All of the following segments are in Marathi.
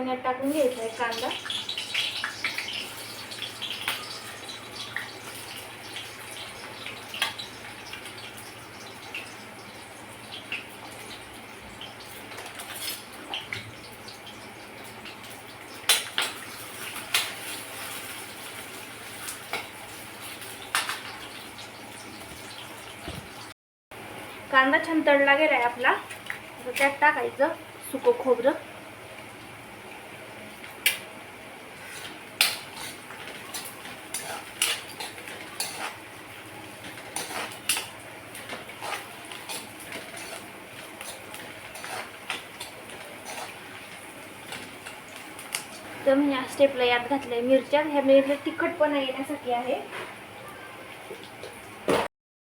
आपण यात टाकून घ्यायचा आहे कांदा. कांदा छान तळला गेलाय आपला. आता त्यात टाकायचं सुकं खोबरं. तर मी या स्टेपला यात घातलंय. मिरच्या ह्या मिरच्या तिखटपणा येण्यासाठी आहे.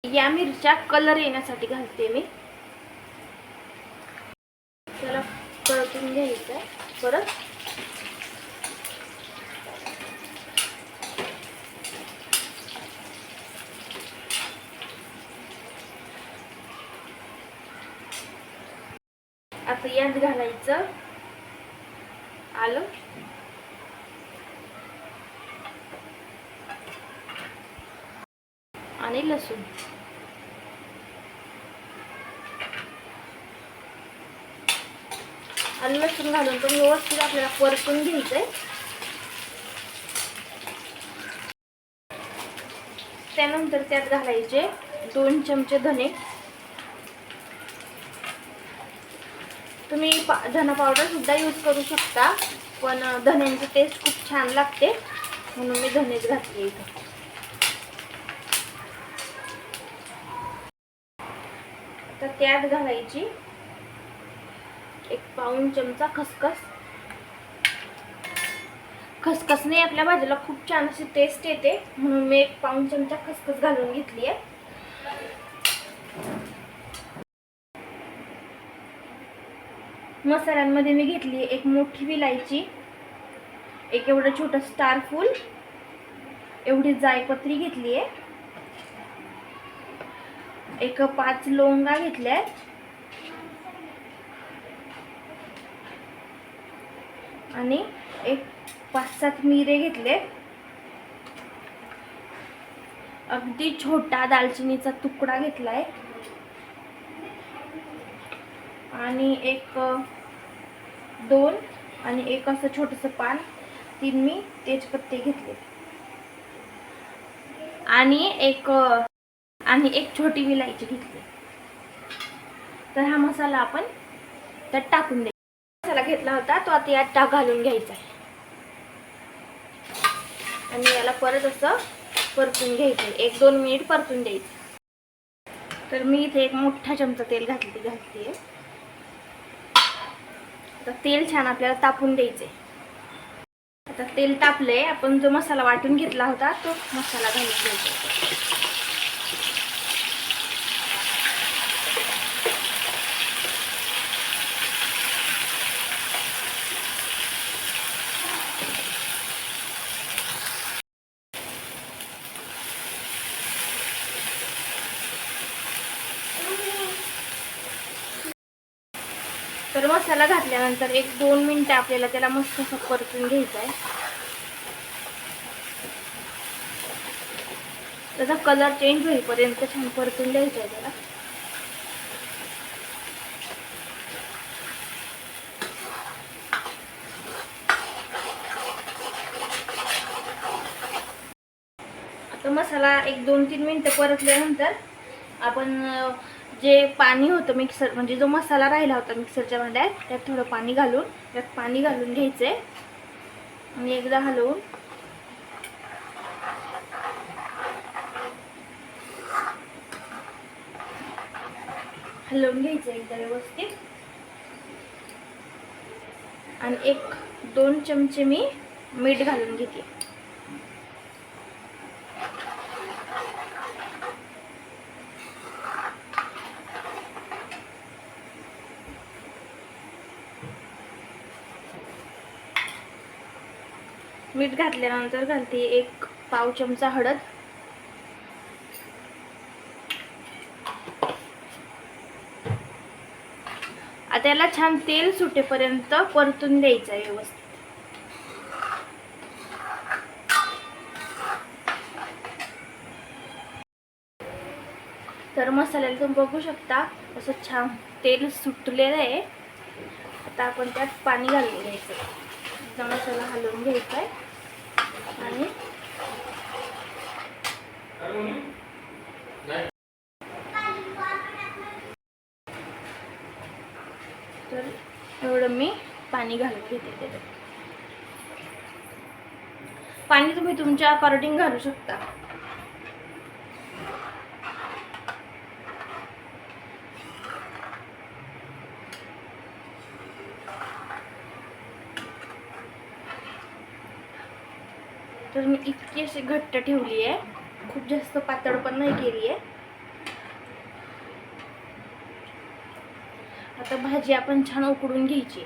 या मिरच्या कलर येण्यासाठी घालते मी. त्याला परतून घ्यायचं परत. आता यात घालायचं आलं. आणि लसूण. आणि लसूण घालून पण व्यवस्थित आपल्याला परतून घ्यायचंय. त्यानंतर त्यात घालायचे दोन चमचे धने. तुम्ही पा धना पावडर सुद्धा यूज करू शकता पण धन्यांची टेस्ट खूप छान लागते म्हणून मी धनेच घातले इथं. तर त्यात घालायची एक पाऊण चमचा खसखस. खसखसने आपल्या भाजीला खूप छान अशी टेस्ट येते. म्हणून मी एक पाऊण चमचा खसखस घालून घेतली आहे. मसाल्यांमध्ये मी घेतली एक मोठी विलायची एक एवढं छोटं स्टार फूल एवढी जायपत्री घेतली आहे. एक पाच लोंगा घेतल्या आणि एक पाच सात मिरे घेतले अगदी छोटा दालचिनीचा तुकडा घेतलाय. आणि एक दोन आणि एक असं छोटंसं पान तीन मी तेजपत्ते घेतले आणि एक आणि एक छोटी विलायची घेतली. तर हा मसाला आपण त्यात टाकून द्यायचा मसाला घेतला होता तो आता यात टाक घालून घ्यायचा आहे. आणि याला परत असं परतून घ्यायचं एक दोन मिनिट परतून द्यायचं तर मी इथे एक मोठा चमचा तेल घातली घातली तर तेल छान आपल्याला तापून द्यायचे आता तेल तापलंय. आपण जो मसाला वाटून घेतला होता तो मसाला घालून घ्यायचा तर मसाला घातल्यानंतर एक दोन मिनटं आपल्याला त्याला मस्त असं परतून घ्यायचं आहे. त्याचा कलर चेंज होईपर्यंत छान परतून द्यायचं आहे त्याला. आता मसाला एक दोन तीन मिनटं परतल्यानंतर आपण जे पाणी होतं मिक्सर म्हणजे जो मसाला राहिला होता मिक्सरच्या भांड्यात त्यात थोडं पाणी घालून त्यात पाणी घालून घ्यायचंय आणि एकदा हलवून. हलवून घ्यायचं एकदा व्यवस्थित. आणि एक दोन चमचे मी मीठ घालून घेते. मीठ घातल्यानंतर घालते एक पाव चमचा हळद. आता याला छान तेल सुटेपर्यंत परतून द्यायचं आहे व्यवस्थित. तर मसाल्याला तुम्ही बघू शकता असं छान तेल सुटलेलं आहे. आता आपण त्यात पाणी घालून घ्यायचं. मसाला हलवून घ्यायचा आहे. आणि तर एवढं मी पाणी घालून घेते त्याच्यात. पाणी तुम्ही तुमच्या अकॉर्डिंग घालू शकता. तर मी इतकी अशी घट्ट ठेवली आहे. खूप जास्त पातळ पण नाही केली आहे. आता भाजी आपण छान उकडून घ्यायची.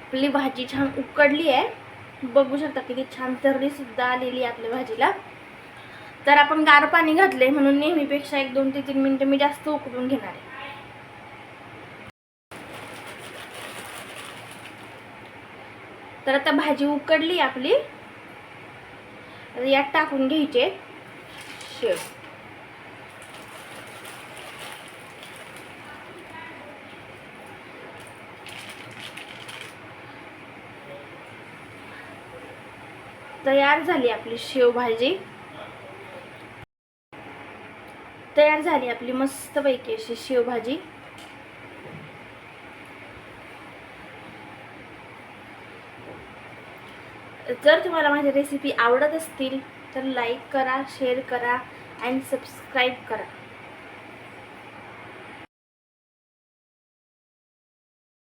आपली भाजी छान उकडली आहे. बघू शकता किती छान तर्री सुद्धा आलेली आहे आपल्या भाजीला. तर आपण गार पाणी घातले म्हणून नेहमीपेक्षा एक दोन ते तीन मिनिटं मी जास्त उकडून घेणार आहे. तर आता भाजी उकडली आपली. यात टाकून घ्यायचे. शेव तयार झाली आपली शेवभाजी तयार झाली आपली मस्तपैकी अशी शेवभाजी जर तुम्हाला माझी रेसिपी आवडत असतील तर लाईक करा शेअर करा अँड सबस्क्राईब करा.